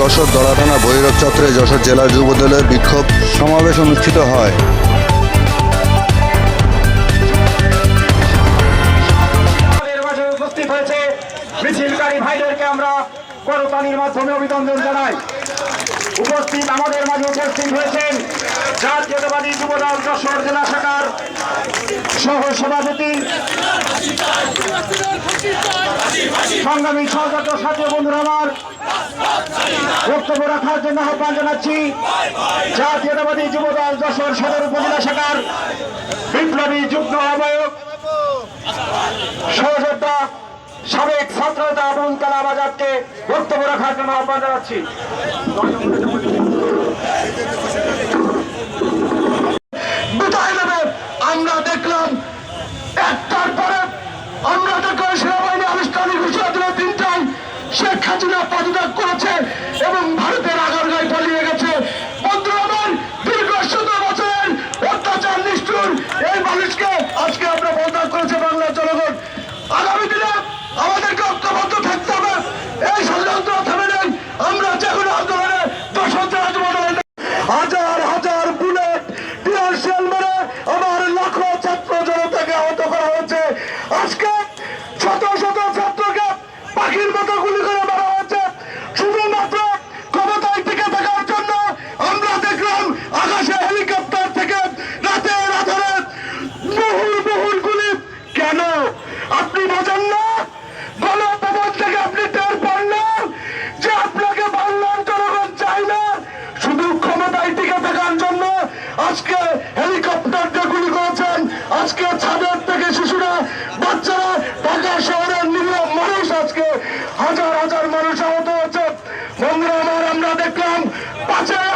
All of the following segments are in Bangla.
যশোর দলা থানা ভৈরব চত্বরে যশোর জেলা যুবদলের বিক্ষোভ সমাবেশ অনুষ্ঠিত হয়। মিছিলকারী ভাইদেরকে আমরা করতালির মাধ্যমে অভিনন্দন জানাই। উপস্থিত আমাদের মাঝে উপস্থিত হয়েছেন জাতীয়তাবাদী যুবদল যশোর জেলা শাখার সহ সভাপতি সংগ্রামী সহজাত সাথী বন্ধুরা আমার, বক্তব্য রাখার জন্য আহ্বান জানাচ্ছি। জাতীয়তাবাদী যুবদল যশোর সদর উপজেলা শাখার বিপ্লবী যুগ্ম আহ্বায়ক, সহযোদ্ধা, সাবেক ছাত্রতা আবুল কালাম আজাদকে বক্তব্য রাখার জন্য আহ্বান জানাচ্ছি বিদায় নেবে আমরা দেখলাম একটার পরে আমরা দেখলাম সেনাবাহিনী আনুষ্ঠানিক ঘোষণা দিল তিনটায় হাসিনা পদত্যাগ করেছে এবং ভারতের আগারগায় পালিয়ে গেছে। আমাদেরকে থাকতে হবে। এই আমরা হাজার হাজার ছাত্র জনতাকে আহত করা আজকে শত শত ছাত্রকে পাখির মতো গুলি করে মারা হয়েছে শুধুমাত্র ক্ষমতায় টিকে থাকার জন্য আমরা দেখলাম আকাশে হেলিকপ্টার থেকে রাতে রাধারে বহুল বহুল গুলি কেন আপনি বোঝেন না? থেকে আপনি টের পান না যে আপনাকে বাংলার জনগণ চাই না? শুধু ক্ষমতায় টিকে থাকার জন্য আজকে হেলিকপ্টার দিয়ে গুলি করেছেন। আজকে ছাদের থেকে শিশুরা, বাচ্চারা ঢাকা শহরের নিরীহ মানুষ আজকে হাজার হাজার মানুষ আহত বন্ধুরা, আমার আমরা দেখলাম পাঁচই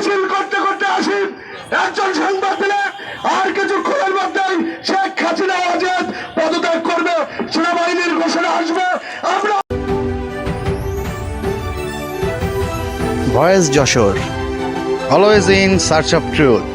মিছিল করতে করতে আসি। একজন সংবাদ দিলে আর কিছুক্ষণের মধ্যেই শেখ হাসিনা আজাদ পদত্যাগ করবে, সেনাবাহিনীর ঘোষণা আসবে। আমরা voice Jashore always in search of truth